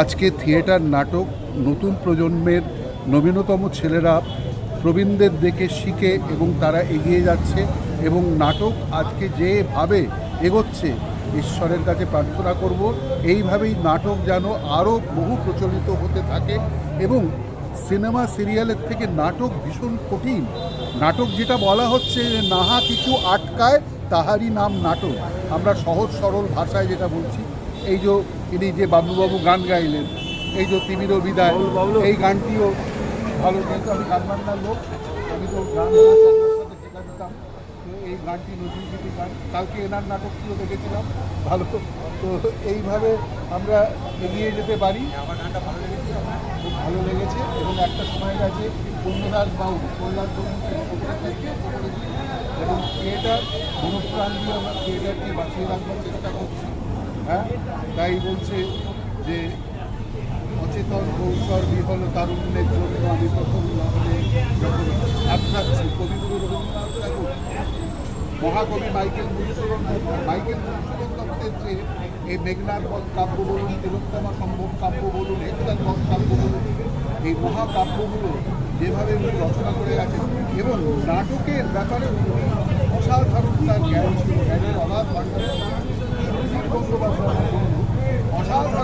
আজকে থিয়েটার নাটক নতুন প্রজন্মের নবীনতম ছেলেরা প্রবীণদের দেখে শিখে এবং তারা এগিয়ে যাচ্ছে এবং নাটক আজকে যেভাবে এগোচ্ছে, ঈশ্বরের কাছে প্রার্থনা করব, এইভাবেই নাটক যেন আরও বহু প্রচলিত হতে থাকে এবং সিনেমা সিরিয়ালের থেকে নাটক ভীষণ কঠিন। নাটক যেটা বলা হচ্ছে যে নাহা কিছু আটকায়, তাহারই নাম নাটক। আমরা সহজ সরল ভাষায় যেটা বলছি এই যে ইনি যে বাবুবাবু গান গাইলেন এই যে তিমিরও বিদায় এই গানটিও ভালো যেহেতু আমি গান বান্নার লোক আমি তো গান সাথে শেখা দিতাম তো এই গানটি নতুন কিছু গান কালকে এনার নাটকটিও দেখেছিলাম ভালো। তো এইভাবে আমরা এগিয়ে যেতে পারি। আমার গানটা ভালো লেগেছে। আমার খুব ভালো লেগেছে এবং একটা সময় গেছে পূর্ণদাস বাবু কল্যাণ এবং থিয়েটার মনোপ্রাণ দিয়ে আমরা থিয়েটারকে বাঁচিয়ে রাখবার চেষ্টা করছি। হ্যাঁ? তাই বলছে যে অচেতন কৌশল বিহল তারুণ্যের জন্য আমি প্রথম লগ্নে যখন আটকাচ্ছি, কবিগুরু রবীন্দ্রনাথ ঠাকুর, মহাকবি মাইকেল মধুসূদন মাইকেল মধুসূদন দত্তের যে এই মেঘনার পথ কাব্য বলুন, তিলোত্তমা সম্ভব কাব্য বলুন একতার পথ কাব্য বলুন, এই মহাকাব্যগুলো যেভাবে উনি রচনা করে গেছেন এবং নাটকের ব্যাপারে উনি অসাধারণ তার জ্ঞান ছিল, জ্ঞানের অবাধ ভাণ্ডার সুধীর বন্দ্যোপাধ্যায় অসাধারণ নাটক করেছে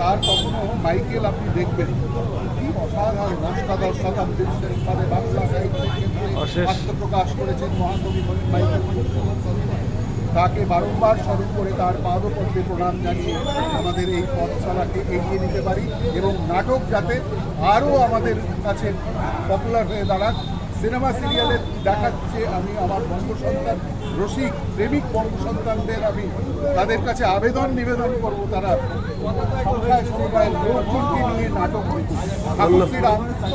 তার কখনো মাইকেল আপনি দেখবেন কি অসাধারণ অষ্টাদশ শতাব্দীর শেষ বাংলা সাহিত্যের অশেষ। করেছেন মহাকবি মাইকেল। তাকে বারংবার স্মরণ করে তার পাদপদ্মে প্রণাম জানিয়ে আমাদের এই পথশালাকে এগিয়ে নিতে পারি এবং নাটক যাতে আরও আমাদের কাছে পপুলার হয়ে দাঁড়াক সিনেমা সিরিয়ালে দেখাচ্ছে আমি আমার বঙ্গসন্তান রসিক প্রেমিক বঙ্গসন্তানদের আমি তাদের কাছে আবেদন নিবেদন করব। তারা নিয়ে নাটক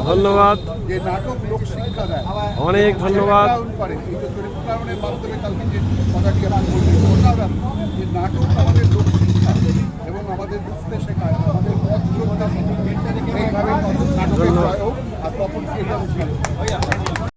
ধন্যবাদ। যে নাটক লোক শিক্ষা দেয় অনেক ধন্যবাদ। করে। এই যে চরিত্রায়নের মাধ্যমে কালকে যে কথাটি বললেন যে নাটক আমাদের লোক শিক্ষা এবং আমাদের বুঝতে শেখায় আমাদের পথ চলতে এইভাবে নাটকের জয় কখন